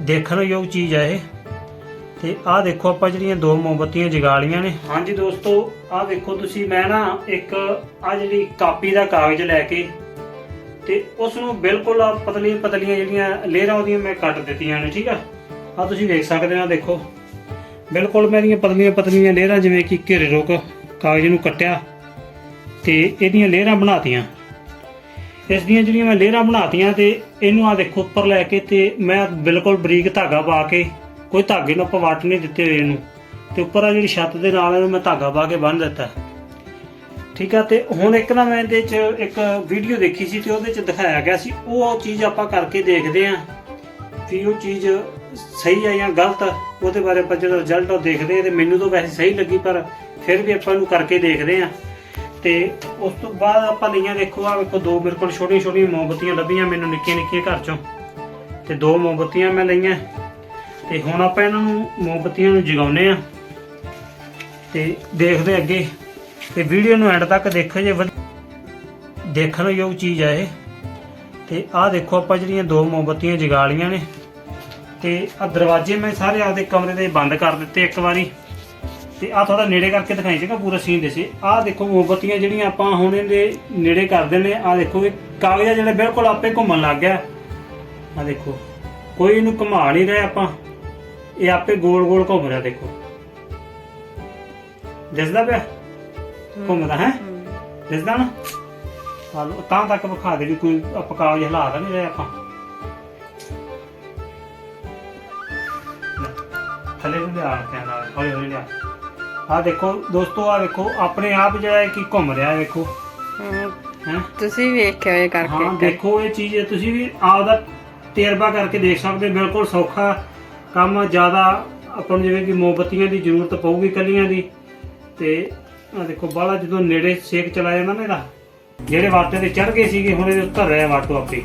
ਦੇਖਣ ਯੋਗ ਚੀਜ਼ ਹੈ ਇਹ। ਤੇ ਆਹ ਦੇਖੋ ਆਪਾਂ ਜਿਹੜੀਆਂ ਦੋ ਮੋਮਬੱਤੀਆਂ ਜਗਾ ਲੀਆਂ ਨੇ। ਹਾਂਜੀ ਦੋਸਤੋ, ਆਹ ਦੇਖੋ ਤੁਸੀਂ, ਮੈਂ ਨਾ ਇੱਕ ਆ ਜਿਹੜੀ ਕਾਪੀ ਦਾ ਕਾਗਜ਼ ਲੈ ਕੇ ਤੇ ਉਸ ਨੂੰ ਬਿਲਕੁਲ ਆ ਪਤਲੀਆਂ ਪਤਲੀਆਂ ਜਿਹੜੀਆਂ ਲੇਅਰਾਂ ਉਹਦੀਆਂ ਮੈਂ ਕੱਟ ਦਿੱਤੀਆਂ ਨੇ, ਠੀਕ ਆ? ਆ ਤੁਸੀਂ ਵੇਖ ਸਕਦੇ ਹੋ ਦੇਖੋ। ਬਿਲਕੁਲ ਮੇਰੀਆਂ ਪਤਲੀਆਂ ਪਤਲੀਆਂ ਲੇਅਰਾਂ ਜਿਵੇਂ ਕਿ ਘੇਰੇ ਰੋਕ ਕਾਗਜ਼ ਨੂੰ ਕੱਟਿਆ ਤੇ ਇਹਦੀਆਂ ਲੇਅਰਾਂ ਬਣਾਤੀਆਂ। ਇਸ ਦੀਆਂ ਜਿਹੜੀਆਂ ਮੈਂ ਲੇਅਰਾਂ ਬਣਾਤੀਆਂ ਤੇ ਇਹਨੂੰ ਆ ਦੇਖੋ ਉੱਪਰ ਲੈ ਕੇ ਤੇ ਮੈਂ ਬਿਲਕੁਲ ਬਰੀਕ ਧਾਗਾ ਪਾ ਕੇ, ਕੋਈ ਧਾਗੇ ਨੂੰ ਆਪਾਂ ਵੱਟ ਨਹੀਂ ਦਿੱਤੇ ਹੋਏ ਇਹਨੂੰ। ਤੇ ਉੱਪਰ ਆ ਜਿਹੜੀ ਛੱਤ ਦੇ ਨਾਲ ਇਹਨੂੰ ਮੈਂ ਧਾਗਾ ਪਾ ਕੇ ਬੰਨ ਦਿੱਤਾ। ਠੀਕ ਆ, ਤੇ ਹੁਣ ਇੱਕ ਨਾ ਮੈਂ ਇਹਦੇ 'ਚ ਇੱਕ ਵੀਡੀਓ ਦੇਖੀ ਸੀ ਤੇ ਉਹਦੇ 'ਚ ਦਿਖਾਇਆ ਗਿਆ ਸੀ। ਉਹ ਚੀਜ਼ ਆਪਾਂ ਕਰਕੇ ਦੇਖਦੇ ਆਂ ਕਿ ਉਹ ਚੀਜ਼ ਸਹੀ ਆ ਜਾਂ ਗਲਤ, ਉਹਦੇ ਬਾਰੇ ਆਪਾਂ ਜਦੋਂ ਰਿਜ਼ਲਟ ਉਹ ਦੇਖਦੇ ਆ ਤੇ ਮੈਨੂੰ ਤਾਂ ਵੈਸੇ ਸਹੀ ਲੱਗੀ, ਪਰ ਫਿਰ ਵੀ ਆਪਾਂ ਨੂੰ ਕਰਕੇ ਦੇਖਦੇ ਆਂ। ਤੇ ਉਸ ਤੋਂ ਬਾਅਦ ਆਪਾਂ ਲਈਆਂ ਦੇਖੋ ਆ ਵੇਖੋ ਦੋ ਮੇਰੇ ਕੋਲ ਛੋਟੀਆਂ ਛੋਟੀਆਂ ਮੋਮਬੱਤੀਆਂ ਲੱਭੀਆਂ ਮੈਨੂੰ ਨਿੱਕੀਆਂ ਨਿੱਕੀਆਂ ਘਰ ਚੋਂ। ਤੇ ਦੋ ਮੋਮਬੱਤੀਆਂ ਮੈਂ ਲਈਆਂ। ਤੇ ਹੁਣ ਆਪਾਂ ਇਹਨਾਂ ਨੂੰ ਮੋਮਬੱਤੀਆਂ ਨੂੰ ਜਗਾਉਨੇ ਆ ਤੇ ਦੇਖਦੇ ਅੱਗੇ। ਤੇ ਵੀਡੀਓ ਨੂੰ ਐਂਡ ਤੱਕ ਦੇਖੋ ਜੇ ਵਧ- ਦੇਖਣ ਯੋਗ ਚੀਜ਼ ਹੈ ਇਹ। ਤੇ ਆਹ ਦੇਖੋ ਆਪਾਂ ਜਿਹੜੀਆਂ ਦੋ ਮੋਮਬੱਤੀਆਂ ਜਗਾ ਲੀਆਂ ਨੇ। ਤੇ ਆ ਦਰਵਾਜ਼ੇ ਮੈਂ ਸਾਰੇ ਆਪਦੇ ਕਮਰੇ ਦੇ ਬੰਦ ਕਰ ਦਿੱਤੇ ਇੱਕ ਵਾਰੀ। ਤੇ ਆ ਥੋੜਾ ਨੇੜੇ ਕਰਕੇ ਦਿਖਾਈ ਜੇਗਾ ਪੂਰਾ ਸੀਨ ਦੇ ਸੀ ਆਹ ਦੇਖੋ ਮੋਮਬੱਤੀਆਂ ਜਿਹੜੀਆਂ ਆਪਾਂ ਹੁਣ ਇਹਦੇ ਨੇੜੇ ਕਰ ਦਿੰਨੇ ਆ ਦੇਖੋ ਇਹ ਕਾਗਜ਼ਾ ਜਿਹੜਾ ਬਿਲਕੁਲ ਆਪੇ ਘੁੰਮਣ ਲੱਗ ਗਿਆ। ਆ ਦੇਖੋ ਕੋਈ ਇਹਨੂੰ ਘੁਮਾ ਨਹੀਂ ਰਿਹਾ ਆਪਾਂ। ਇਹ ਆਪੇ ਗੋਲ ਗੋਲ ਘੁੰਮ ਰਿਹਾ ਦੇਖੋ। ਦਿਸਦਾ ਪਿਆ? ਘੁੰਮਦਾ ਹੈ? ਦਿਸਦਾ ਨਾ? ਹਾਲੋ ਤਾਂ ਤੱਕ ਵਿਖਾ ਦੇ ਵੀ ਕੋਈ ਆਪਾਂ ਕਾਗਜ਼ ਹਿਲਾ ਤਾਂ ਨਹੀਂ ਰਹੇ ਆਪਾਂ। ਲੈ, ਥੱਲੇ ਨੂੰ ਲਿਆ ਕੇ ਨਾਲ ਹੌਲੀ ਹੌਲੀ ਲਿਆ। ਆ ਦੇਖੋ ਦੋਸਤੋ ਆ ਦੇਖੋ ਆਪਣੇ ਆਪ ਜਿਹੜਾ ਹੈ ਕਿ ਘੁੰਮ ਰਿਹਾ ਹੈ ਦੇਖੋ। ਹਮ, ਹੈ? ਤੁਸੀਂ ਵੇਖਿਆ ਇਹ ਹਾਂ ਕਰਕੇ ਦੇਖੋ ਇਹ ਚੀਜ਼ ਤੁਸੀਂ ਵੀ ਆਪਦਾ ਤਜਰਬਾ ਕਰਕੇ ਦੇਖ ਸਕਦੇ ਹੋ, ਬਿਲਕੁਲ ਸੌਖਾ ਕੰਮ ਜ਼ਿਆਦਾ ਆਪਾਂ ਨੂੰ ਜਿਵੇਂ ਕਿ ਮੋਮਬੱਤੀਆਂ ਦੀ ਜ਼ਰੂਰਤ ਪਊਗੀ ਕੱਲੀਆਂ ਦੀ। ਤੇ ਆ ਦੇਖੋ ਬਾਹਲਾ ਜਦੋਂ ਨੇੜੇ ਸੇਕ ਚਲਾ ਜਾਂਦਾ ਨਾ ਇਹਦਾ ਜਿਹੜੇ ਵਾਟੇ ਤੇ ਚੜ ਗਏ ਸੀਗੇ ਹੁਣ ਇਹਦੇ ਉੱਤਰ ਰਿਹਾ ਵਾਟੋ ਆਪੇ।